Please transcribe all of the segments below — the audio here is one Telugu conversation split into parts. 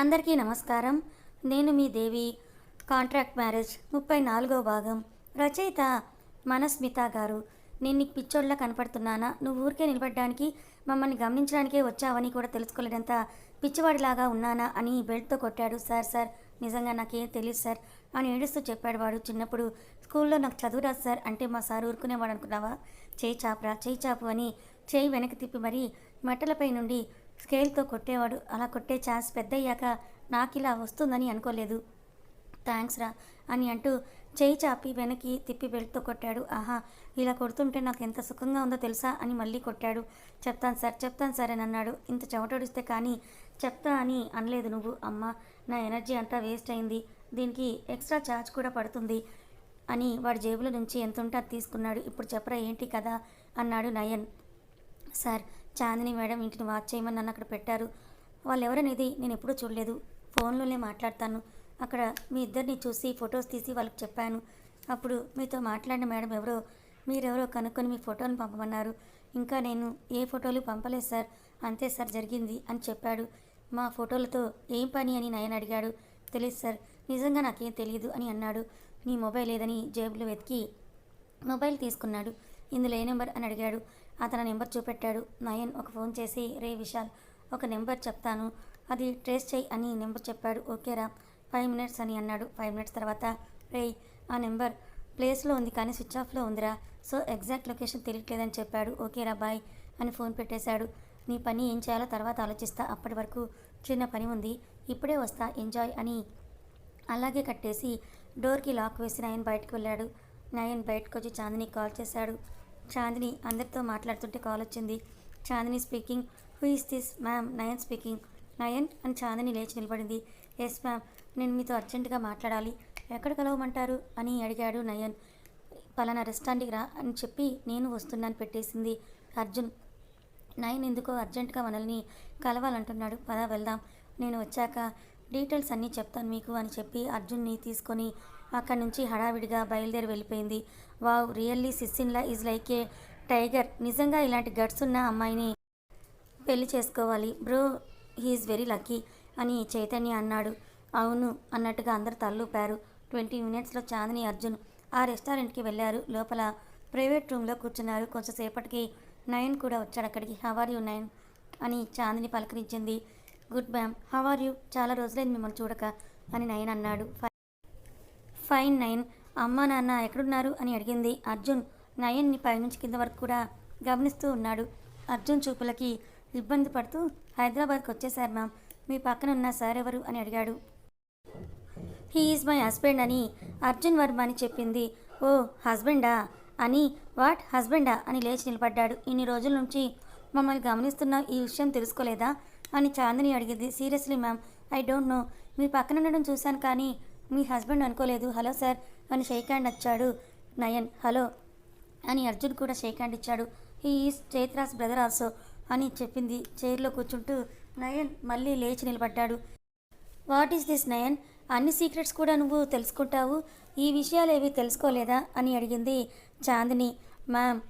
అందరికీ నమస్కారం. నేను మీ దేవి. కాంట్రాక్ట్ మ్యారేజ్ ముప్పై నాలుగో భాగం. రచయిత మనస్మిత గారు. నేను నీకు పిచ్చోళ్ళ కనపడుతున్నానా? నువ్వు ఊరికే నిలబడడానికి మమ్మల్ని గమనించడానికే వచ్చావని కూడా తెలుసుకోలేనంత పిచ్చివాడిలాగా ఉన్నానా అని బెల్ట్తో కొట్టాడు. సార్ సార్ నిజంగా నాకేం తెలియదు సార్ అని ఏడుస్తూ చెప్పాడు వాడు. చిన్నప్పుడు స్కూల్లో నాకు చదువు రాదు సార్. అంటే మా సార్ ఊరుకునేవాడు అనుకున్నావా? చేయి చాపురా చేయి చాపు అని చేయి వెనక్కి తిప్పి మరీ మట్టలపై నుండి స్కేల్తో కొట్టేవాడు. అలా కొట్టే ఛాన్స్ పెద్దయ్యాక నాకు ఇలా వస్తుందని అనుకోలేదు. థ్యాంక్స్ రా అని అంటూ చేయి చాపి వెనక్కి తిప్పి బెల్ట్తో కొట్టాడు. ఆహా ఇలా కొడుతుంటే నాకు ఎంత సుఖంగా ఉందో తెలుసా అని మళ్ళీ కొట్టాడు. చెప్తాను సార్ చెప్తాను సార్ అని అన్నాడు. ఇంత చెమటోడిస్తే కానీ చెప్తా అని అనలేదు నువ్వు. అమ్మ నా ఎనర్జీ అంతా వేస్ట్ అయింది. దీనికి ఎక్స్ట్రా ఛార్జ్ కూడా పడుతుంది అని వాడి జేబులో నుంచి ఎంత ఉంటే అది తీసుకున్నాడు. ఇప్పుడు చెప్పరా ఏంటి కదా? అన్నాడు నయన్. సార్ చాందిని మేడం ఇంటిని వాచ్ చేయమని నన్ను అక్కడ పెట్టారు. వాళ్ళు ఎవరనేది నేను ఎప్పుడూ చూడలేదు. ఫోన్లోనే మాట్లాడతాను. అక్కడ మీ ఇద్దరిని చూసి ఫొటోస్ తీసి వాళ్ళకి చెప్పాను. అప్పుడు మీతో మాట్లాడిన మేడం ఎవరో మీరెవరో కనుక్కొని మీ ఫోటోని పంపమన్నారు. ఇంకా నేను ఏ ఫోటోలు పంపలేదు సార్. అంతే సార్ జరిగింది అని చెప్పాడు. మా ఫోటోలతో ఏం పని అని నయన్ అడిగాడు. తెలియదు సార్ నిజంగా నాకేం తెలియదు అని అన్నాడు. నీ మొబైల్ ఏదని జేబులో వెతికి మొబైల్ తీసుకున్నాడు. ఇందులో ఏ నెంబర్ అని అడిగాడు. అతని నెంబర్ చూపెట్టాడు. నయన్ ఒక ఫోన్ చేసి రే విశాల్ ఒక నెంబర్ చెప్తాను. అది ట్రేస్ చేయి అని నెంబర్ చెప్పాడు. ఓకేరా ఫైవ్ మినిట్స్ అని అన్నాడు. ఫైవ్ మినిట్స్ తర్వాత రే ఆ నెంబర్ ప్లేస్లో ఉంది కానీ స్విచ్ ఆఫ్లో ఉందిరా. సో ఎగ్జాక్ట్ లొకేషన్ తెలియట్లేదని చెప్పాడు. ఓకేరా బాయ్ అని ఫోన్ పెట్టేశాడు. నీ పని ఏం చేయాలో తర్వాత ఆలోచిస్తా. అప్పటి వరకు చిన్న పని ఉంది. ఇప్పుడే వస్తా. ఎంజాయ్ అని అలాగే కట్టేసి డోర్కి లాక్ వేసి నయన్ బయటకు వెళ్ళాడు. నయన్ బయటకు వచ్చి చాందిని కాల్ చేశాడు. చాందిని అందరితో మాట్లాడుతుంటే కాల్ వచ్చింది. Chandini speaking. Who is this ma'am? Nayan speaking. Nayan అని చాందిని లేచి నిలబడింది. ఎస్ మ్యామ్ నేను మీతో అర్జెంటుగా మాట్లాడాలి. ఎక్కడ కలవమంటారు? అని అడిగాడు నయన్. పలానా రెస్టారెంట్కి రా అని చెప్పి నేను వస్తున్నాను పెట్టేసింది అర్జున్. నయన్ ఎందుకో అర్జెంటుగా మనల్ని కలవాలంటున్నాడు. పద వెళ్దాం. నేను వచ్చాక డీటెయిల్స్ అన్నీ చెప్తాను మీకు అని చెప్పి అర్జున్ని తీసుకొని అక్కడి నుంచి హడావిడిగా బయలుదేరి వెళ్ళిపోయింది. వావ్ రియల్లీ సిస్సిన్లా ఈజ్ లైక్ ఏ టైగర్. నిజంగా ఇలాంటి గట్స్ ఉన్న అమ్మాయిని పెళ్ళి చేసుకోవాలి. బ్రో హీఈస్ వెరీ లక్కీ అని చైతన్య అన్నాడు. అవును అన్నట్టుగా అందరు తల్లూపారు ట్వంటీ మినిట్స్లో చాందిని అర్జున్ ఆ రెస్టారెంట్కి వెళ్ళారు. లోపల ప్రైవేట్ రూమ్లో కూర్చున్నారు. కొంచెంసేపటికి నయన్ కూడా వచ్చాడు అక్కడికి. హవార్ యూ నయన్ అని చాందిని పలకరించింది. Good ma'am how are you? చాలా రోజులైంది మిమ్మల్ని చూడక అని నయన్ అన్నాడు. ఫైన్ నయన్ అమ్మా నాన్న ఎక్కడున్నారు అని అడిగింది అర్జున్. నయన్ని పైనుంచి కింద వరకు కూడా గమనిస్తూ ఉన్నాడు. అర్జున్ చూపులకి ఇబ్బంది పడుతూ హైదరాబాద్కి వచ్చేసారు మ్యామ్. మీ పక్కన ఉన్న సార్ ఎవరు? అని అడిగాడు. హీ ఈజ్ మై హస్బెండ్ అని అర్జున్ వర్మ అని చెప్పింది. ఓ హస్బెండా? అని వాట్? హస్బెండా? అని లేచి నిలబడ్డాడు. ఇన్ని రోజుల నుంచి మమ్మల్ని గమనిస్తున్న ఈ విషయం తెలుసుకోలేదా? అని చాందిని అడిగింది. Seriously ma'am I don't know. మీ పక్కన ఉండడం చూశాను కానీ మీ హస్బెండ్ అనుకోలేదు. హలో సార్ అని షేక్ హ్యాండ్ వచ్చాడు నయన్ హలో అని అర్జున్ కూడా షేక్ హ్యాండ్ ఇచ్చాడు. ఈ ఈస్ చైత్రాస్ బ్రదర్ ఆల్సో అని చెప్పింది చైర్లో కూర్చుంటూ. నయన్ మళ్ళీ లేచి నిలబడ్డాడు. What is this Nayan? అన్ని సీక్రెట్స్ కూడా నువ్వు తెలుసుకుంటావు? ఈ విషయాలు ఏవి తెలుసుకోలేదా? అని అడిగింది చాందిని. మ్యామ్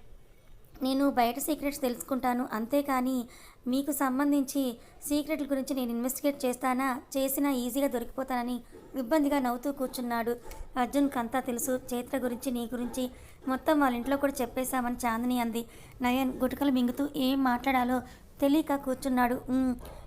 నేను బయట సీక్రెట్స్ తెలుసుకుంటాను అంతేకాని మీకు సంబంధించి సీక్రెట్ల గురించి నేను ఇన్వెస్టిగేట్ చేస్తానా? చేసినా ఈజీగా దొరికిపోతానని ఇబ్బందిగా నవ్వుతూ కూర్చున్నాడు. అర్జున్కి అంతా తెలుసు చైత్ర గురించి నీ గురించి మొత్తం వాళ్ళ ఇంట్లో కూడా చెప్పేశామని చాందిని అంది. నయన్ గుటకలు మింగుతూ ఏం మాట్లాడాలో తెలియక కూర్చున్నాడు.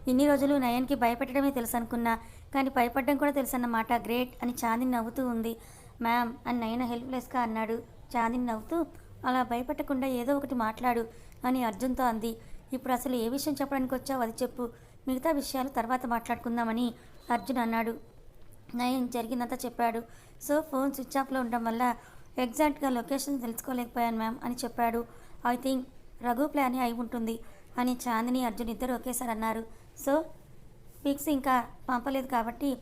ఇన్ని రోజులు నయన్కి భయపెట్టడమే తెలుసు అనుకున్నా కానీ భయపడడం కూడా తెలుసు అన్నమాట గ్రేట్ అని చాందిని నవ్వుతూ ఉంది. మ్యామ్ అని నయన హెల్ప్లెస్గా అన్నాడు. చాందిని నవ్వుతూ అలా భయపెట్టకుండా ఏదో ఒకటి మాట్లాడు అని అర్జున్తో అంది. ఇప్పుడు అసలు ఏ విషయం చెప్పడానికి వచ్చావు? అది చెప్పు. మిగతా విషయాలు తర్వాత మాట్లాడుకుందామని అర్జున్ అన్నాడు. నయన్ జరిగిందంతా చెప్పాడు. సో ఫోన్ స్విచ్ ఆఫ్లో ఉండడం వల్ల ఎగ్జాక్ట్గా లొకేషన్ తెలుసుకోలేకపోయాను మ్యామ్ అని చెప్పాడు. ఐ థింక్ రఘు ప్లానే అయి ఉంటుంది అని చాందిని అర్జున్ ఇద్దరు ఒకేసారి అన్నారు. సో పిక్స్ ఇంకా పంపలేదు కాబట్టి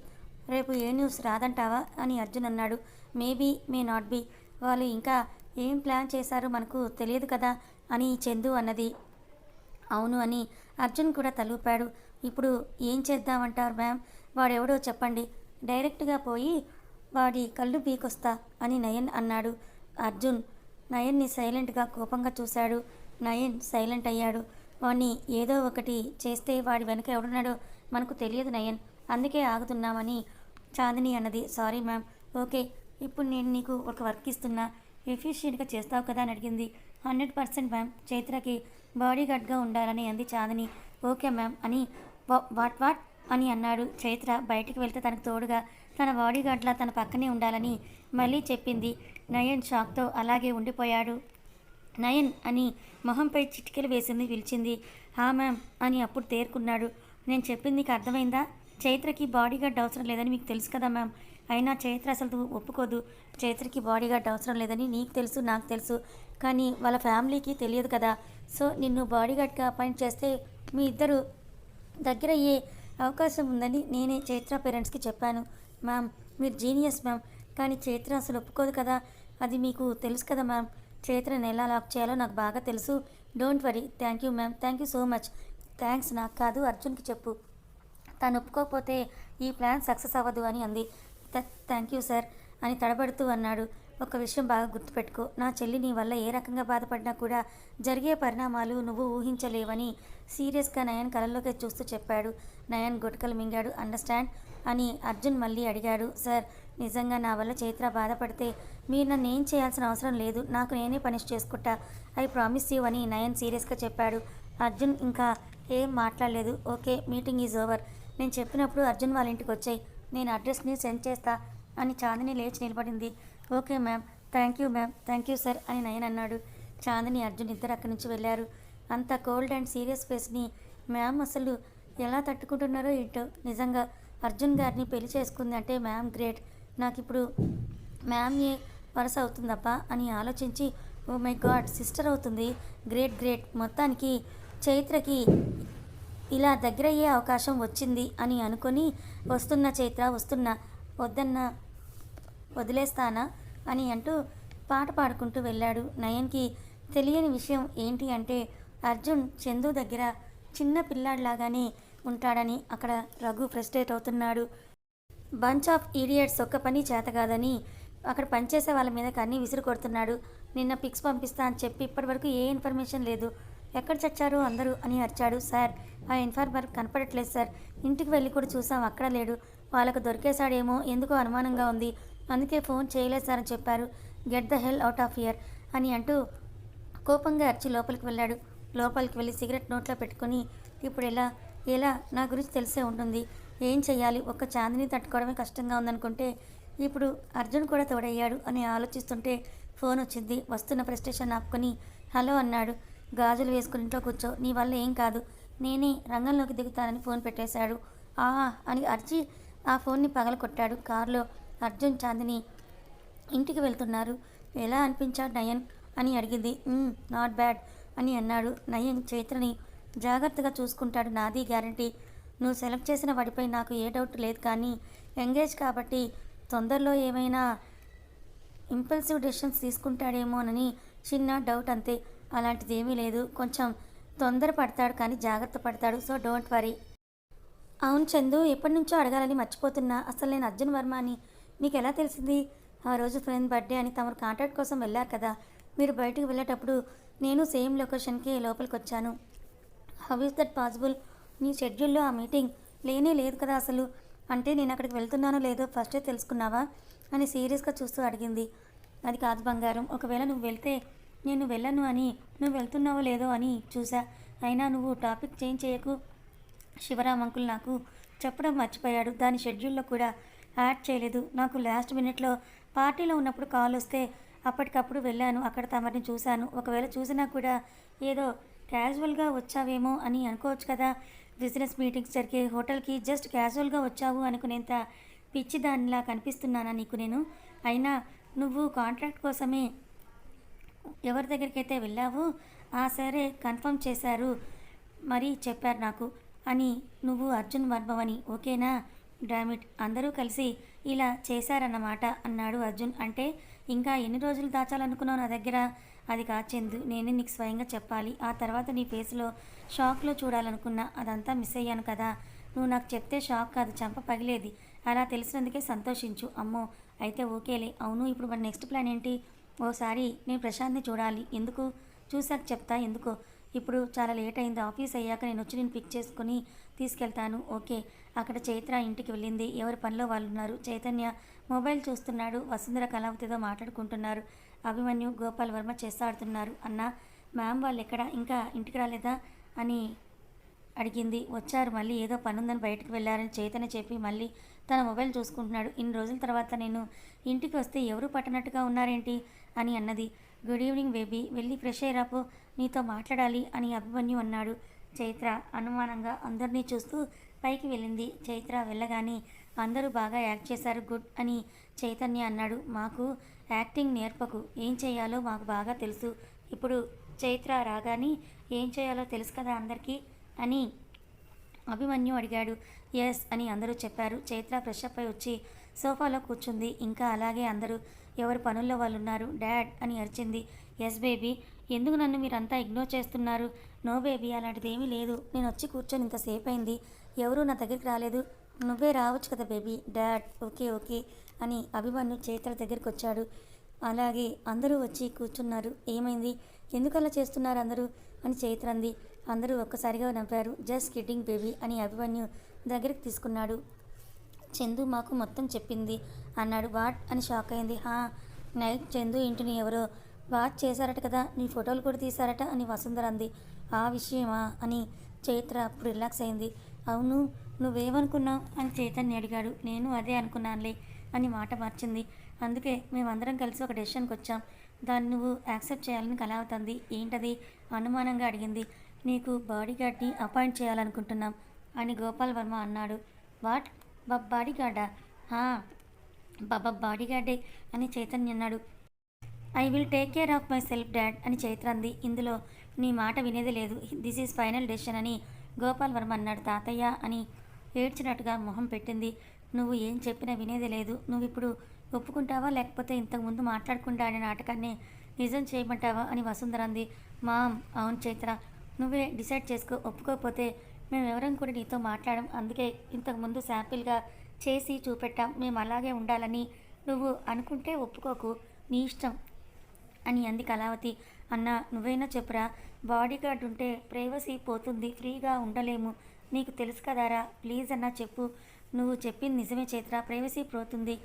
రేపు ఏ న్యూస్ రాదంటావా? అని అర్జున్ అన్నాడు. Maybe may not be. వాళ్ళు ఇంకా ఏం ప్లాన్ చేశారో మనకు తెలియదు కదా అని చందు అన్నది. అవును అని అర్జున్ కూడా తలూపాడు. ఇప్పుడు ఏం చేద్దామంటారు మ్యామ్? వాడెవడో చెప్పండి. డైరెక్ట్గా పోయి వాడి కళ్ళు పీకొస్తా అని నయన్ అన్నాడు. అర్జున్ నయన్ని సైలెంట్గా కోపంగా చూశాడు. నయన్ సైలెంట్ అయ్యాడు. వాణ్ణి ఏదో ఒకటి చేస్తే వాడి వెనక ఎవడున్నాడో మనకు తెలియదు నయన్. అందుకే ఆగుతున్నామని చాందిని అన్నది. Sorry ma'am. ఓకే ఇప్పుడు నేను నీకు ఒక వర్క్ ఇస్తున్నా. ఎఫిషియెంట్గా చేస్తావు కదా అని అడిగింది. Hundred percent ma'am. చైత్రకి బాడీ గార్డ్గా ఉండాలని అంది చాందని. ఓకే మ్యామ్ అని వాట్ వాట్ అని అన్నాడు. చైత్ర బయటికి వెళ్తే తనకు తోడుగా తన బాడీ గార్డ్లా తన పక్కనే ఉండాలని మళ్ళీ చెప్పింది. నయన్ షాక్తో అలాగే ఉండిపోయాడు. నయన్ అని మొహంపై చిటికెలు వేసింది పిలిచింది. హా మ్యామ్ అని అప్పుడు తేరుకున్నాడు. నేను చెప్పింది నీకు అర్థమైందా? చైత్రకి బాడీగార్డ్ అవసరం లేదని మీకు తెలుసు కదా మ్యామ్. అయినా చైత్ర అసలు ఒప్పుకోదు. చైత్రకి బాడీగార్డ్ అవసరం లేదని నీకు తెలుసు నాకు తెలుసు. కానీ వాళ్ళ ఫ్యామిలీకి తెలియదు కదా. సో నిన్ను బాడీగార్డ్గా అపాయింట్ చేస్తే మీ ఇద్దరు దగ్గర అయ్యే అవకాశం ఉందని నేనే చైత్ర పేరెంట్స్కి చెప్పాను. మ్యామ్ మీరు జీనియస్ మ్యామ్ కానీ చైత్ర అసలు ఒప్పుకోదు కదా. అది మీకు తెలుసు కదా మ్యామ్ చైత్రని ఎలా లాక్ చేయాలో నాకు బాగా తెలుసు. Don't worry thank you ma'am thank you so much thanks నాకు కాదు అర్జున్కి చెప్పు. తను ఒప్పుకోకపోతే ఈ ప్లాన్ సక్సెస్ అవ్వదు అని అంది. థ్యాంక్ యూ సార్ అని తడబడుతూ అన్నాడు. ఒక విషయం బాగా గుర్తుపెట్టుకో. నా చెల్లి నీ వల్ల ఏ రకంగా బాధపడినా కూడా జరిగే పరిణామాలు నువ్వు ఊహించలేవని సీరియస్గా నయన్ కళ్ళలోకి చూస్తూ చెప్పాడు. నయన్ గుటకలు మింగాడు. అండర్స్టాండ్ అని అర్జున్ మళ్ళీ అడిగాడు. సార్ నిజంగా నా వల్ల చైత్ర బాధపడితే మీరు నన్ను ఏం చేయాల్సిన అవసరం లేదు. నాకు నేనే పనిష్ చేసుకుంటా. ఐ ప్రామిస్ యూ అని నయన్ సీరియస్గా చెప్పాడు. అర్జున్ ఇంకా ఏం మాట్లాడలేదు. ఓకే మీటింగ్ ఈజ్ ఓవర్ నేను చెప్పినప్పుడు అర్జున్ వాళ్ళ ఇంటికి వచ్చాయి. నేను అడ్రస్ని సెండ్ చేస్తా అని చాందిని లేచి నిలబడింది. Okay ma'am thank you ma'am thank you sir అని నయన్ అన్నాడు. చాందిని అర్జున్ ఇద్దరు అక్కడి నుంచి వెళ్ళారు. అంత కోల్డ్ అండ్ సీరియస్ ఫేస్ని మ్యామ్ అసలు ఎలా తట్టుకుంటున్నారో ఏంటో నిజంగా అర్జున్ గారిని పెళ్ళి చేసుకుంది అంటే మ్యామ్ గ్రేట్. నాకు ఇప్పుడు మ్యామ్ ఏ వరుస అవుతుందబ్బా అని ఆలోచించి ఓ మై గాడ్ సిస్టర్ అవుతుంది. Great great. మొత్తానికి చైత్రకి ఇలా దగ్గరయ్యే అవకాశం వచ్చింది అని అనుకొని వస్తున్న చైత్ర వస్తున్న వద్దన్న వదిలేస్తానా అని అంటూ పాట పాడుకుంటూ వెళ్ళాడు. నయన్కి తెలియని విషయం ఏంటి అంటే అర్జున్ చందు దగ్గర చిన్న పిల్లాడిలాగానే ఉంటాడని అక్కడ రఘు ఫ్రస్ట్రేట్ అవుతున్నాడు. బంచ్ ఆఫ్ ఈడియట్స్ ఒక్క పని చేతగాదని అక్కడ పనిచేసే వాళ్ళ మీద కన్నీ విసురు కొడుతున్నాడు. నిన్న పిక్స్ పంపిస్తా అని చెప్పి ఇప్పటివరకు ఏ ఇన్ఫర్మేషన్ లేదు. ఎక్కడ చచ్చారు అందరూ అని అరిచాడు. సార్ ఆ ఇన్ఫార్మర్ కనపడట్లేదు సార్. ఇంటికి వెళ్ళి కూడా చూసాం అక్కడ లేడు. వాళ్ళకు దొరికేశాడేమో ఎందుకో అనుమానంగా ఉంది. అందుకే ఫోన్ చేయలేదు సార్ అని చెప్పారు. Get the hell out of here అని అంటూ కోపంగా అరిచి లోపలికి వెళ్ళాడు. లోపలికి వెళ్ళి సిగరెట్ నోట్లో పెట్టుకొని ఇప్పుడు ఎలా ఎలా నా గురించి తెలిసే ఉంటుంది. ఏం చేయాలి ఒక్క చాందిని తట్టుకోవడమే కష్టంగా ఉందనుకుంటే ఇప్పుడు అర్జున్ కూడా తోడయ్యాడు అని ఆలోచిస్తుంటే ఫోన్ వచ్చింది. వస్తున్న ప్రెస్టేషన్ ఆపుకొని హలో అన్నాడు. గాజులు వేసుకుని ఇంట్లో కూర్చో నీ వల్ల ఏం కాదు. నేనే రంగంలోకి దిగుతానని ఫోన్ పెట్టేశాడు. ఆహా అని అరిచి ఆ ఫోన్ని పగలకొట్టాడు కారులో అర్జున్ చాందిని ఇంటికి వెళ్తున్నారు. ఎలా అనిపించాడు నయన్ అని అడిగింది. నాట్ బ్యాడ్ అని అన్నాడు. నయన్ చైత్రని జాగ్రత్తగా చూసుకుంటాడు. నాది గ్యారంటీ నువ్వు సెలెక్ట్ చేసిన వాడిపై నాకు ఏ డౌట్ లేదు కానీ ఎంగేజ్ కాబట్టి తొందరలో ఏమైనా ఇంపల్సివ్ డెసిషన్స్ తీసుకుంటాడేమోనని చిన్న డౌట్ అంతే. అలాంటిది ఏమీ లేదు. కొంచెం తొందర పడతాడు కానీ జాగ్రత్త పడతాడు సో డోంట్ వరీ. అవును చందు ఎప్పటి నుంచో అడగాలని మర్చిపోతున్నా. అసలు నేను అర్జున్ వర్మ అని. మీకు ఎలా తెలిసింది? ఆ రోజు ఫ్రెండ్ బర్త్డే అని తమరు కాంటాక్ట్ కోసం వెళ్ళారు కదా. మీరు బయటకు వెళ్ళేటప్పుడు నేను సేమ్ లొకేషన్కి లోపలికి వచ్చాను హౌ ఇస్ దట్ పాసిబుల్? నీ షెడ్యూల్లో ఆ మీటింగ్ లేనే లేదు కదా అసలు. అంటే నేను అక్కడికి వెళ్తున్నానో లేదో ఫస్టే తెలుసుకున్నావా? అని సీరియస్గా చూస్తూ అడిగింది. అది కాదు బంగారం. ఒకవేళ నువ్వు వెళ్తే నేను వెళ్ళను అని నువ్వు వెళ్తున్నావో లేదో అని చూసా అయినా నువ్వు టాపిక్ చేంజ్ చేయకు. శివరాం అంకుల్ నాకు చెప్పడం మర్చిపోయాడు. దాని షెడ్యూల్లో కూడా యాడ్ చేయలేదు. నాకు లాస్ట్ మినిట్లో పార్టీలో ఉన్నప్పుడు కాల్ వస్తే అప్పటికప్పుడు వెళ్ళాను. అక్కడ తమరిని చూశాను. ఒకవేళ చూసినా కూడా ఏదో క్యాజువల్గా వచ్చావేమో అని అనుకోవచ్చు కదా. బిజినెస్ మీటింగ్స్ జరిగే హోటల్కి జస్ట్ క్యాజువల్గా వచ్చావు అనుకునేంత పిచ్చి దానిలా కనిపిస్తున్నానా నీకు నేను? అయినా నువ్వు కాంట్రాక్ట్ కోసమే ఎవరి దగ్గరికైతే వెళ్ళావో ఆ సరే కన్ఫర్మ్ చేశారు మరి చెప్పారు నాకు అని నువ్వు అర్జున్ వర్మవని ఓకేనా? డామిట్ అందరూ కలిసి ఇలా చేశారన్నమాట అన్నాడు అర్జున్. అంటే ఇంకా ఎన్ని రోజులు దాచాలనుకున్నావు నా దగ్గర? అది కాచెందు నేనే నీకు స్వయంగా చెప్పాలి. ఆ తర్వాత నీ ఫేస్లో షాక్లో చూడాలనుకున్నా అదంతా మిస్ అయ్యాను కదా. నువ్వు నాకు చెప్తే షాక్ కాదు చంప పగిలేది. అలా తెలిసినందుకే సంతోషించు అమ్మో. అయితే ఓకేలే అవును ఇప్పుడు మన నెక్స్ట్ ప్లాన్ ఏంటి? ఓసారి నేను ప్రశాంత్ని చూడాలి. ఎందుకు? చూసాక చెప్తా. ఎందుకో? ఇప్పుడు చాలా లేట్ అయింది. ఆఫీస్ అయ్యాక నేను వచ్చి నేను పిక్ చేసుకుని తీసుకెళ్తాను. ఓకే. అక్కడ చైత్ర ఇంటికి వెళ్ళింది. ఎవరి పనిలో వాళ్ళు ఉన్నారు చైతన్య మొబైల్ చూస్తున్నాడు. వసుంధర కళావతితో మాట్లాడుకుంటున్నారు. అభిమన్యు గోపాల్ వర్మ చేస్తాడుతున్నారు. అన్న మ్యామ్ వాళ్ళు ఎక్కడ? ఇంకా ఇంటికి రాలేదా? అని అడిగింది. వచ్చారు. మళ్ళీ ఏదో పనుందని బయటకు వెళ్ళారని చైతన్య చెప్పి మళ్ళీ తన మొబైల్ చూసుకుంటున్నాడు. ఇన్ని రోజుల తర్వాత నేను ఇంటికి వస్తే ఎవరు పట్టనట్టుగా ఉన్నారేంటి? అని అన్నది. Good evening baby. వెళ్ళి ఫ్రెష్ అయ్యాపో నీతో మాట్లాడాలి అని అభిమన్యు అన్నాడు. చైత్ర అనుమానంగా అందరినీ చూస్తూ పైకి వెళ్ళింది. చైత్ర వెళ్ళగానే అందరూ బాగా యాక్ట్ చేశారు గుడ్ అని చైతన్య అన్నాడు. మాకు యాక్టింగ్ నేర్పకు. ఏం చేయాలో మాకు బాగా తెలుసు. ఇప్పుడు చైత్ర రాగానే ఏం చేయాలో తెలుసు కదా అందరికీ అని అభిమన్యు అడిగాడు. ఎస్ అని అందరూ చెప్పారు. చైత్ర ఫ్రెష్ అప్ అయి వచ్చి సోఫాలో కూర్చుంది. ఇంకా అలాగే అందరూ ఎవరి పనుల్లో వాళ్ళు ఉన్నారు డాడ్ అని అరిచింది. ఎస్ బేబీ ఎందుకు నన్ను మీరంతా ఇగ్నోర్ చేస్తున్నారు? నో బేబీ అలాంటిది ఏమీ లేదు. నేను వచ్చి కూర్చొని ఇంతసేపు అయింది ఎవరూ నా దగ్గరికి రాలేదు. నువ్వే రావచ్చు కదా బేబీ డాడ్ ఓకే ఓకే అని అభిమన్యు చైత్ర దగ్గరికి వచ్చాడు అలాగే అందరూ వచ్చి కూర్చున్నారు. ఏమైంది? ఎందుకు అలా చేస్తున్నారు అందరూ? అని చైత్ర అంది అందరూ ఒక్కసారిగా నవ్వారు. జస్ట్ కిడ్డింగ్ బేబీ అని అభిమన్యు దగ్గరికి తీసుకున్నాడు. చందు మాకు మొత్తం చెప్పింది. అన్నాడు వాట్? అని షాక్ అయింది. హా నైట్ చందు ఇంటిని ఎవరో వాచ్ చేశారట కదా నీ ఫోటోలు కూడా తీశారట అని వసుంధర అంది. ఆ విషయమా? అని చైత్ర అప్పుడు రిలాక్స్ అయింది. అవును నువ్వేమనుకున్నావు? అని చైతన్య అడిగాడు. నేను అదే అనుకున్నానులే అని మాట మార్చింది. అందుకే మేమందరం కలిసి ఒక డెసిషన్కి వచ్చాం. దాన్ని నువ్వు యాక్సెప్ట్ చేయాలని కలావుతుంది. ఏంటది? అనుమానంగా అడిగింది. నీకు బాడీగార్డ్ని అపాయింట్ చేయాలనుకుంటున్నాం అని గోపాల్ వర్మ అన్నాడు. వాట్? బాడీ గార్డా బాబా బాడీ గార్డే అని చైతన్య అన్నాడు. I will take care of myself dad అని చైత్ర అంది. ఇందులో నీ మాట వినేది లేదు. దిస్ ఈజ్ ఫైనల్ డెసిషన్ అని గోపాల్ వర్మ అన్నాడు. తాతయ్య అని ఏడ్చినట్టుగా మొహం పెట్టింది. నువ్వు ఏం చెప్పినా వినేది లేదు. నువ్వు ఇప్పుడు ఒప్పుకుంటావా? లేకపోతే ఇంతకుముందు మాట్లాడుకుంటా అనే నాటకాన్ని నిజం చేయమంటావా? అని వసుంధర అంది. మామ్ అవును చైత్ర. నువ్వే డిసైడ్ చేసుకో. ఒప్పుకోకపోతే మేము ఎవరం కూడా నీతో మాట్లాడడం అందుకే ఇంతకుముందు శాంపిల్గా చేసి చూపెట్టాం. మేము అలాగే ఉండాలని నువ్వు అనుకుంటే ఒప్పుకోకు. నీ ఇష్టం అని అంది కళావతి. అన్న నువ్వైనా చెప్పురా. బాడీ గార్డ్ ఉంటే ప్రైవసీ పోతుంది. ఫ్రీగా ఉండలేము. నీకు తెలుసు కదారా? ప్లీజ్ అన్నా చెప్పు. నువ్వు చెప్పింది నిజమే చైత్ర. ప్రైవసీ పోతుంది.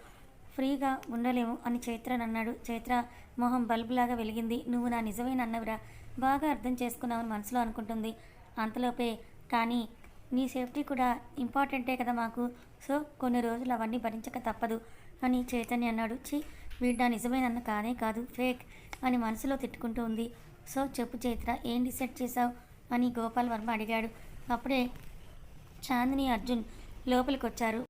ఫ్రీగా ఉండలేము అని చైత్రన్ అన్నాడు. చైత్ర మొహం బల్బులాగా వెలిగింది. నువ్వు నా నిజమైన అన్నవిరా బాగా అర్థం చేసుకున్నావని మనసులో అనుకుంటుంది. అంతలోపే కానీ నీ సేఫ్టీ కూడా ఇంపార్టెంటే కదా మాకు. సో కొన్ని రోజులు అవన్నీ భరించక తప్పదు అని చైతన్య అన్నాడు. చి వీడా నా నిజమైన అన్న కానే కాదు. ఫేక్ అని మనసులో తిట్టుకుంటూ ఉంది. సో చెప్పు చైత్ర ఏం డిసైడ్ చేశావు? అని గోపాల్ వర్మ అడిగాడు. అప్పుడే చాందిని అర్జున్ లోపలికి వచ్చారు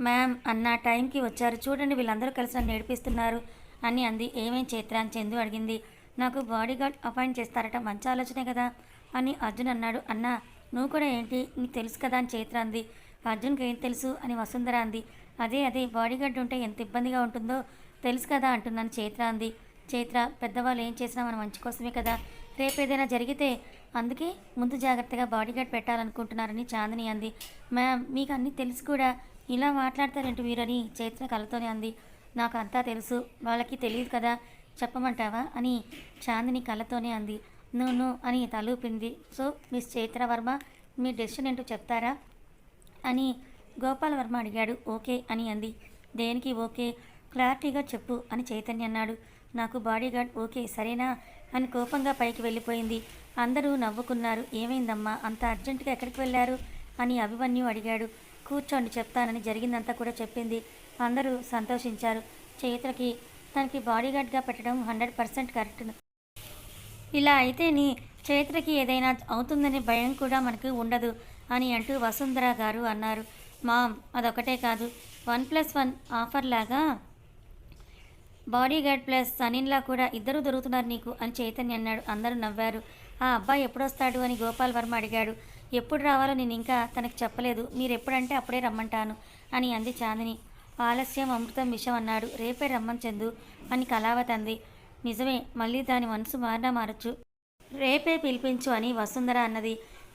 మ్యామ్ అన్న టైంకి వచ్చారు. చూడండి వీళ్ళందరూ కలిసి నన్ను నేర్పిస్తున్నారు అని అంది. ఏమేం చైత్ర అని చందు అడిగింది. నాకు బాడీగార్డ్ అపాయింట్ చేస్తారట మంచి ఆలోచనే కదా అని అర్జున్ అన్నాడు. అన్న నువ్వు కూడా ఏంటి? నీకు తెలుసు కదా అని చైత్ర అంది. అర్జున్కి ఏం తెలుసు? అని వసుంధర అంది. అదే అదే బాడీగార్డ్ ఉంటే ఎంత ఇబ్బందిగా ఉంటుందో తెలుసు కదా అంటున్నాను చైత్ర అంది. చైత్ర పెద్దవాళ్ళు ఏం చేసినా మన మంచి కోసమే కదా. రేపు ఏదైనా జరిగితే అందుకే ముందు జాగ్రత్తగా బాడీగార్డ్ పెట్టాలనుకుంటున్నారని చాందిని అంది. మ్యామ్ మీకు అన్నీ తెలుసు కూడా. ఇలా మాట్లాడతారేంటి వీరని చైత్ర కలతోనే అంది. నాకు అంతా తెలుసు. వాళ్ళకి తెలియదు కదా. చెప్పమంటావా? అని చాందిని కళ్ళతోనే అంది. నూను అని తలూపింది. సో మిస్ చైత్ర వర్మ మీ డెసిషన్ ఏంటో చెప్తారా? అని గోపాల వర్మ అడిగాడు. ఓకే అని అంది. దేనికి ఓకే? క్లారిటీగా చెప్పు అని చైతన్య అన్నాడు. నాకు బాడీగార్డ్ ఓకే సరేనా అని కోపంగా పైకి వెళ్ళిపోయింది. అందరూ నవ్వుకున్నారు. ఏమైందమ్మా అంత అర్జెంటుగా ఎక్కడికి వెళ్ళారు? అని అభిమన్యు అడిగాడు. కూర్చోండి చెప్తానని జరిగిందంతా కూడా చెప్పింది. అందరూ సంతోషించారు. చైత్రకి తనకి బాడీగార్డ్గా పెట్టడం హండ్రెడ్ పర్సెంట్ కరెక్ట్ ఇలా అయితేని చైత్రకి ఏదైనా అవుతుందనే భయం కూడా మనకు ఉండదు అని అంటూ వసుంధర గారు అన్నారు. మామ్ అదొకటే కాదు. వన్ ప్లస్ వన్ ఆఫర్ లాగా బాడీగార్డ్ ప్లస్ సనిన్లా కూడా ఇద్దరు దొరుకుతున్నారు నీకు అని చైతన్య అన్నాడు. అందరూ నవ్వారు. ఆ అబ్బాయి ఎప్పుడొస్తాడు అని గోపాల్ వర్మ అడిగాడు. ఎప్పుడు రావాలో నేను ఇంకా తనకు చెప్పలేదు. మీరు ఎప్పుడంటే అప్పుడే రమ్మంటాను అని అంది చాందిని. ఆలస్యం అమృతం విషం అన్నాడు. రేపే రమ్మని చందు అని కళావతి అంది నిజమే మళ్ళీ దాని మనసు మారినా మారచ్చు. రేపే పిలిపించు అని వసుంధర అన్నది.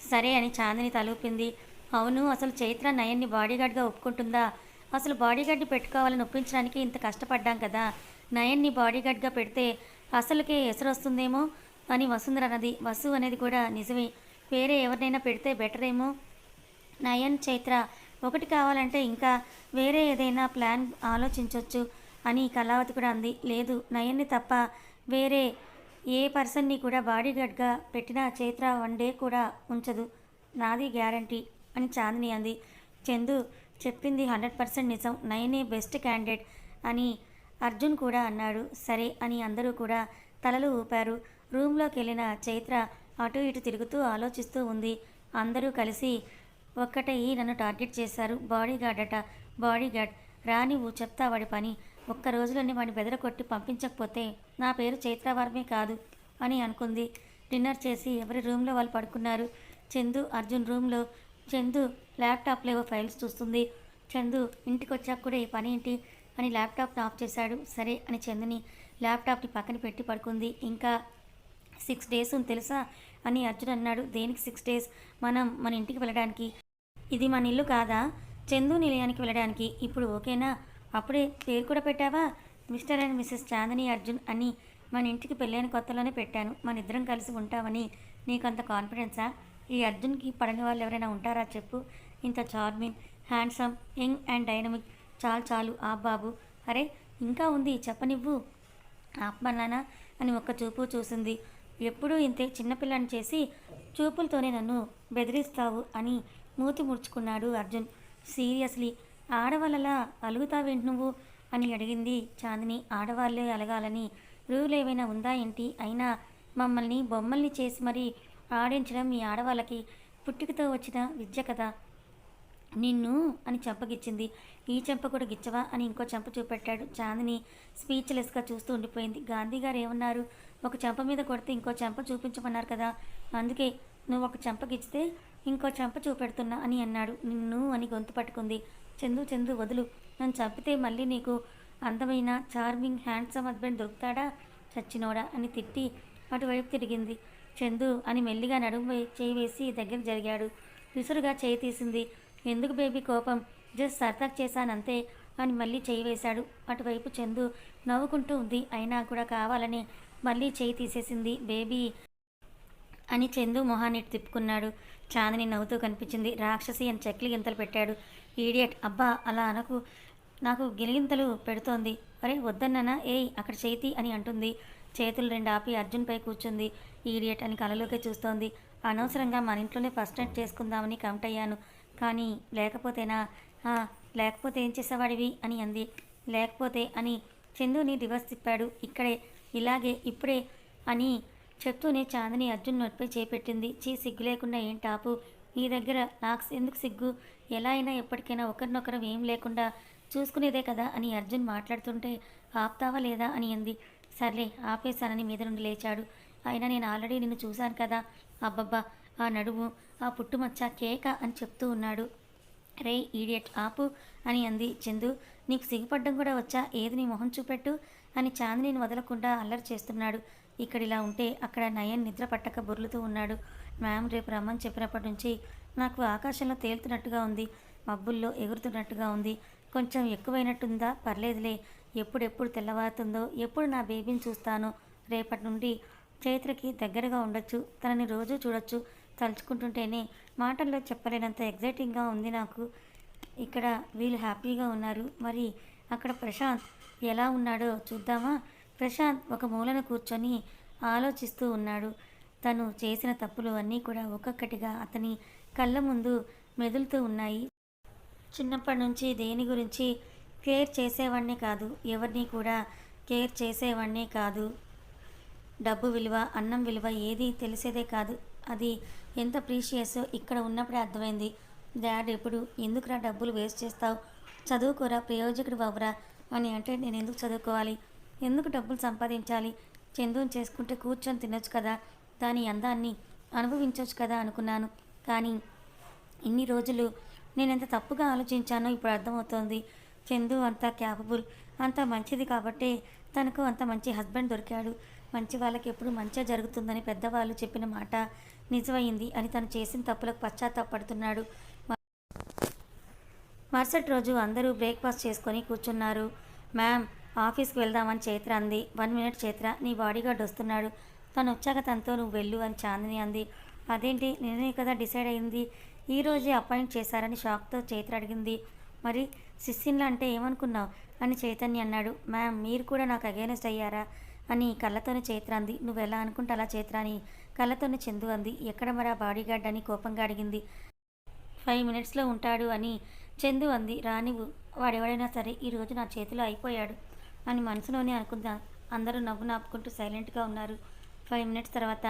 సరే అని చాందిని తలూపింది. అవును అసలు చైత్ర నయన్ని బాడీగార్డ్గా ఒప్పుకుంటుందా? అసలు బాడీగార్డ్ని పెట్టుకోవాలని ఒప్పించడానికి ఇంత కష్టపడ్డాం కదా. నయన్ని బాడీగార్డ్గా పెడితే అసలుకే ఎసరు వస్తుందేమో అని వసుంధర అన్నది. వసు అనేది కూడా నిజమే. వేరే ఎవరినైనా పెడితే బెటర్ ఏమో నయన్ చైత్ర ఒకటి కావాలంటే ఇంకా వేరే ఏదైనా ప్లాన్ ఆలోచించవచ్చు అని కళావతి కూడా అంది. లేదు నయన్ని తప్ప వేరే ఏ పర్సన్ని కూడా బాడీగార్డ్గా పెట్టిన చైత్ర వన్ డే కూడా ఉంచదు. నాది గ్యారంటీ అని చాందిని అంది. చందు చెప్పింది హండ్రెడ్ పర్సెంట్ నిజం. నయనే బెస్ట్ క్యాండిడేట్ అని అర్జున్ కూడా అన్నాడు. సరే అని అందరూ కూడా తలలు ఊపారు. రూమ్లోకి వెళ్ళిన చైత్ర అటు ఇటు తిరుగుతూ ఆలోచిస్తూ ఉంది. అందరూ కలిసి ఒక్కటే నన్ను టార్గెట్ చేశారు. బాడీగార్డ్ అట బాడీగార్డ్. రాని రానివ్వు చెప్తా వాడి పని. ఒక్క రోజులోనే వాడిని బెదర కొట్టి పంపించకపోతే నా పేరు చైత్రవర్మే కాదు అని అనుకుంది. డిన్నర్ చేసి ఎవరి రూమ్లో వాళ్ళు పడుకున్నారు? చందు అర్జున్ రూమ్లో. చందు ల్యాప్టాప్లో ఏవో ఫైల్స్ చూస్తుంది. చందు ఇంటికి వచ్చాక కూడా ఈ పని ఏంటి? అని ల్యాప్టాప్ని ఆఫ్ చేశాడు. సరే అని చందుని ల్యాప్టాప్ని పక్కన పెట్టి పడుకుంది. ఇంకా సిక్స్ డేస్ ఉంది తెలుసా? అని అర్జున్ అన్నాడు. దేనికి సిక్స్ డేస్? మనం మన ఇంటికి వెళ్ళడానికి. ఇది మన ఇల్లు కాదా? చందు నిలయానికి వెళ్ళడానికి. ఇప్పుడు ఓకేనా? అప్పుడే పేరు కూడా పెట్టావా? Mister and missus Chandani Arjun అని మన ఇంటికి పెళ్ళైన కొత్తలోనే పెట్టాను. మన ఇద్దరం కలిసి ఉంటామని నీకు అంత కాన్ఫిడెన్సా ఈ అర్జున్కి పడని వాళ్ళు ఎవరైనా ఉంటారా చెప్పు. ఇంత charming handsome young and dynamic చాలు చాలు ఆ బాబు. అరే ఇంకా ఉంది చెప్పనివ్వు. ఆత్మనానా అని ఒక్క చూపు చూసింది. ఎప్పుడూ ఇంతే చిన్నపిల్లని చేసి చూపులతోనే నన్ను బెదిరిస్తావు అని మూతి ముడుచుకున్నాడు అర్జున్. సీరియస్లీ ఆడవాళ్ళలా అలుగుతావేంటి నువ్వు? అని అడిగింది చాందిని. ఆడవాళ్ళే అలగాలని. రూల్ ఏమైనా ఉందా ఏంటి? అయినా మమ్మల్ని బొమ్మల్ని చేసి మరీ ఆడించడం మీ ఆడవాళ్ళకి పుట్టుకతో వచ్చిన విద్య కదా. నిన్ను అని చెంపగిచ్చింది. ఈ చెంప కూడా గిచ్చవా అని ఇంకో చెంప చూపెట్టాడు చాందిని. స్పీచ్లెస్గా చూస్తూ ఉండిపోయింది. గాంధీ గారు ఏమన్నారు? ఒక చెంప మీద కొడితే ఇంకో చెంప చూపించమన్నారు కదా. అందుకే నువ్వు ఒక చెంప గిచ్చితే ఇంకో చెంప చూపెడుతున్నా అని అన్నాడు. నిన్ను అని గొంతు పట్టుకుంది. చందు చందు వదులు. నన్ను చంపితే మళ్ళీ నీకు అందమైన చార్మింగ్ హ్యాండ్సమ్ హస్బెండ్ దొరుకుతాడా? చచ్చినోడా? అని తిట్టి అటువైపు తిరిగింది. చందు అని మెల్లిగా నడుము చేయి వేసి దగ్గర జరిగాడు. విసురుగా చేయి తీసింది. ఎందుకు బేబీ కోపం? జస్ట్ సరదాగా చేశానంతే అని మళ్ళీ చేయి వేశాడు. అటువైపు చందు నవ్వుకుంటూ ఉంది. అయినా కూడా కావాలని మళ్ళీ చేయి తీసేసింది బేబీ అని చందు మొహాన్ని తిప్పుకున్నాడు. చాందిని నవ్వుతూ కనిపించింది. రాక్షసి అని చెక్లి గింతలు పెట్టాడు. ఈడియట్ అబ్బా అలా అనకు. నాకు గిలిగింతలు పెడుతోంది. అరే వద్దన్నానా ఏయ్ అక్కడ చేతి అని అంటుంది. చేతులు రెండు ఆపి అర్జున్పై కూర్చుంది. ఈడియట్ అని కళలోకి చూస్తోంది. అనవసరంగా మన ఇంట్లోనే ఫస్ట్ నైట్ చేసుకుందామని కమిట్ అయ్యాను. కానీ లేకపోతేనా లేకపోతే ఏం చేసేవాడివి అని అంది. లేకపోతే అని చందుని రివర్స్ తిప్పాడు. ఇక్కడే ఇలాగే ఇప్పుడే అని చెప్తూనే చాందిని అర్జున్ నోట్పై చేపెట్టింది. చీ సిగ్గు లేకుండా ఏం టాపు? నీ దగ్గర నాకు ఎందుకు సిగ్గు? ఎలా అయినా ఎప్పటికైనా ఒకరినొకరం ఏం లేకుండా చూసుకునేదే కదా అని అర్జున్ మాట్లాడుతుంటే ఆపుతావా లేదా అని అంది. సర్లే ఆపేశానని మీద నుండి లేచాడు. అయినా నేను ఆల్రెడీ నిన్ను చూశాను కదా. అబ్బబ్బా ఆ నడుము ఆ పుట్టుమచ్చ కేక అని చెప్తూ ఉన్నాడు. రే ఈడియట్ ఆపు అని అంది చందు. నీకు సిగ్గుపడ్డం కూడా వచ్చా? ఏది నీ మొహం చూపెట్టు అని చాందిని వదలకుండా అల్లరి చేస్తున్నాడు. ఇక్కడ ఇలా ఉంటే అక్కడ నయన్ నిద్ర పట్టక బొర్లుతూ ఉన్నాడు. మ్యామ్ రేపు రమ్మని చెప్పినప్పటి నుంచి నాకు ఆకాశంలో తేలుతున్నట్టుగా ఉంది మబ్బుల్లో ఎగురుతున్నట్టుగా ఉంది. కొంచెం ఎక్కువైనట్టుందా? పర్లేదులే. ఎప్పుడెప్పుడు తెల్లవారుతుందో ఎప్పుడు నా బేబీని చూస్తానో రేపటి నుండి చైత్రకి దగ్గరగా ఉండొచ్చు. తనని రోజు చూడొచ్చు. తలుచుకుంటుంటేనే మాటల్లో చెప్పలేనంత ఎగ్జైటింగ్గా ఉంది నాకు. ఇక్కడ వీళ్ళు హ్యాపీగా ఉన్నారు. మరి అక్కడ ప్రశాంత్ ఎలా ఉన్నాడో చూద్దామా? ప్రశాంత్ ఒక మూలన కూర్చొని ఆలోచిస్తూ ఉన్నాడు. తను చేసిన తప్పులు అన్నీ కూడా ఒక్కొక్కటిగా అతని కళ్ళ ముందు మెదులుతూ ఉన్నాయి. చిన్నప్పటి నుంచి దేని గురించి కేర్ చేసేవాడిని కాదు ఎవరిని కూడా కేర్ చేసేవాడిని కాదు. డబ్బు విలువ అన్నం విలువ ఏది తెలిసేదే కాదు. అది ఎంత ప్రీషియస్ ఇక్కడ ఉన్నప్పుడే అర్థమైంది. డాడ్ ఎప్పుడు ఎందుకురా డబ్బులు వేస్ట్ చేస్తావు? చదువుకోరా ప్రయోజకుడు బాబురా అని అంటే నేను ఎందుకు చదువుకోవాలి? ఎందుకు డబ్బులు సంపాదించాలి? చందుని చేసుకుంటే కూర్చొని తినొచ్చు కదా? దాని అందాన్ని అనుభవించవచ్చు కదా అనుకున్నాను. కానీ ఇన్ని రోజులు నేను ఎంత తప్పుగా ఆలోచించానో ఇప్పుడు అర్థమవుతోంది. చందు అంత క్యాపబుల్ అంత మంచిది కాబట్టే తనకు అంత మంచి హస్బెండ్ దొరికాడు. మంచి వాళ్ళకి ఎప్పుడు మంచిగా జరుగుతుందని పెద్దవాళ్ళు చెప్పిన మాట నిజమైంది అని తను చేసిన తప్పులకు పశ్చాత్తాపడుతున్నాడు. మరుసటి రోజు అందరూ బ్రేక్ఫాస్ట్ చేసుకొని కూర్చున్నారు. మ్యామ్ ఆఫీస్కి వెళ్దామని చైత్ర అంది. వన్ మినిట్ చైత్ర నీ బాడీగార్డ్ వస్తున్నాడు. తను వచ్చాక తనతో నువ్వు వెళ్ళు అని చాందిని అంది. అదేంటి? నేనే కదా డిసైడ్ అయింది. ఈరోజే అపాయింట్ చేశారని షాక్తో చైత్ర అడిగింది. మరి సిస్సిన్లా అంటే ఏమనుకున్నావు? అని చైతన్య అన్నాడు. మ్యామ్ మీరు కూడా నాకు అగేనెస్ట్ అయ్యారా? అని కళ్ళతోనే చైత్ర అంది. నువ్వు ఎలా అనుకుంటే అలా చైత్ర అని కళ్ళతోనే చందు అంది. ఎక్కడ మరి ఆ బాడీగార్డ్? అని కోపంగా అడిగింది. ఫైవ్ మినిట్స్లో ఉంటాడు అని చందు అంది. రానివ్వు. వాడెవడైనా సరే ఈరోజు నా చేతిలో అయిపోయాడు అని మనసులోనే అనుకుందా. అందరూ నవ్వు నాపుకుంటూ సైలెంట్గా ఉన్నారు. ఫైవ్ మినిట్స్ తర్వాత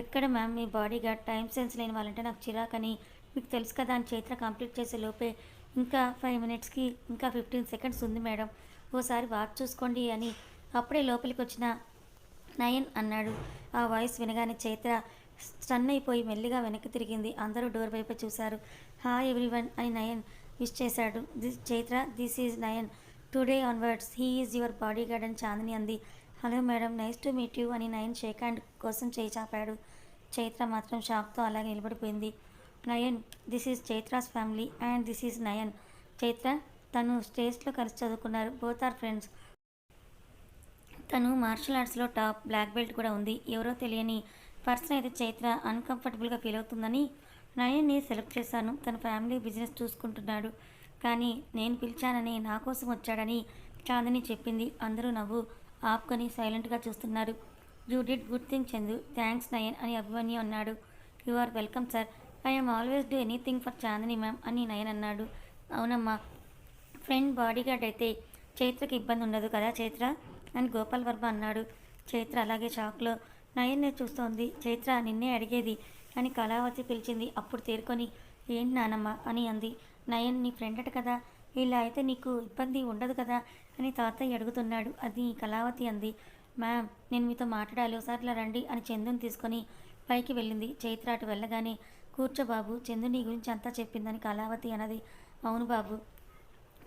ఎక్కడ మ్యామ్ మీ బాడీ గార్డ్ టైం సెన్స్ లేని వాళ్ళంటే నాకు చిరాకని మీకు తెలుసు కదా అని చైత్ర కంప్లీట్ చేసే లోపే ఇంకా ఫైవ్ మినిట్స్కి ఇంకా ఫిఫ్టీన్ సెకండ్స్ ఉంది మేడం ఓసారి వాక్ చూసుకోండి అని అప్పుడే లోపలికి వచ్చిన నయన్ అన్నాడు. ఆ వాయిస్ వినగానే చైత్ర స్టన్ అయిపోయి మెల్లిగా వెనక్కి తిరిగింది. అందరూ డోర్ వైపు చూశారు. హాయ్ ఎవ్రీవన్ అని నయన్ విష్ చేశాడు. This Chaitra this is Nayan. Today onwards. He is your body guard అని చాందిని అంది. Hello madam nice to meet you అని నయన్ షేక్ హ్యాండ్ కోసం చేయి చాపాడు. చైత్ర మాత్రం షాక్తో అలాగే నిలబడిపోయింది. Nayan this is Chaitra's family and this is Nayan. Chaitra తను స్టేజ్లో కలిసి చదువుకున్నారు. Both are friends. తను మార్షల్ ఆర్ట్స్లో టాప్ బ్లాక్ బెల్ట్ కూడా ఉంది. ఎవరో తెలియని పర్సన్ అయితే చైత్ర అన్కంఫర్టబుల్గా ఫీల్ అవుతుందని నయన్ని సెలెక్ట్ చేశాను. తన ఫ్యామిలీ బిజినెస్ చూసుకుంటున్నాడు. కానీ నేను పిలిచానని నా కోసం వచ్చాడని చాందని చెప్పింది. అందరూ నవ్వు ఆపుకొని సైలెంట్గా చూస్తున్నారు. You did good thing Chandu. Thanks Nayan అని అభిమన్యు అన్నాడు. You are welcome sir. I'm always do anything for Chandini ma'am అని నయన్ అన్నాడు. అవునమ్మా. ఫ్రెండ్ బాడీగార్డ్ అయితే చైత్రకి ఇబ్బంది ఉండదు కదా చైత్ర? అని గోపాల్ వర్మ అన్నాడు. చైత్ర అలాగే షాక్లో నయన్నే చూస్తోంది. చైత్ర నిన్నే అడిగేది అని కళావతి పిలిచింది. అప్పుడు తేరుకొని ఏంటి నానమ్మ? అని అంది. నయన్ నీ ఫ్రెండ్ అట కదా? ఇలా అయితే నీకు ఇబ్బంది ఉండదు కదా? అని తాతయ్య అడుగుతున్నాడు. అది కళావతి అంది. మ్యామ్ నేను మీతో మాట్లాడాలి. ఒకసారిలా రండి అని చందుని తీసుకొని పైకి వెళ్ళింది. చైత్ర అటు వెళ్ళగానే కూర్చోబాబు చందుని గురించి అంతా చెప్పిందని కళావతి అన్నది. అవును బాబు.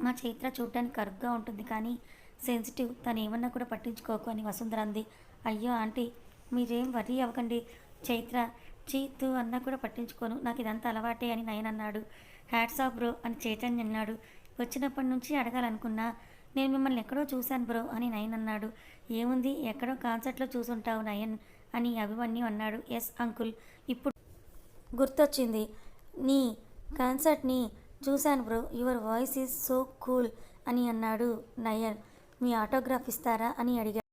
మా చైత్ర చూడడానికి కరుగ్గా ఉంటుంది కానీ సెన్సిటివ్. తను ఏమన్నా కూడా పట్టించుకోకు అని వసుంధర అంది. అయ్యో ఆంటీ మీరేం వర్రీ అవ్వకండి. చైత్ర చీతు అన్నా కూడా పట్టించుకోను. నాకు ఇదంతా అలవాటే అని నయన్ అన్నాడు. హ్యాట్స్ ఆఫ్ బ్రో అని చైతన్య అన్నాడు. వచ్చినప్పటి నుంచి అడగాలనుకున్నా నేను మిమ్మల్ని ఎక్కడో చూశాను బ్రో అని నయన్ అన్నాడు. ఏముంది? ఎక్కడో కాన్సర్ట్లో చూసుంటావు నయన్ అని అభిమన్యు అన్నాడు. Yes uncle. ఇప్పుడు గుర్తొచ్చింది. నీ కాన్సర్ట్ని చూశాను bro. Your voice is so cool అని అన్నాడు నయన్. మీ ఆటోగ్రాఫ్ ఇస్తారా అని అడిగాడు.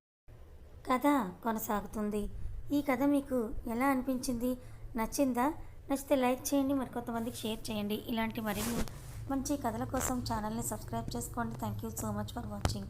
కథ కొనసాగుతుంది. ఈ కథ మీకు ఎలా అనిపించింది? నచ్చిందా? నచ్చితే లైక్ చేయండి మరి కొంతమందికి షేర్ చేయండి. ఇలాంటి మరిన్ని మంచి కథల కోసం ఛానల్ని సబ్స్క్రైబ్ చేసుకోండి. Thank you so much for watching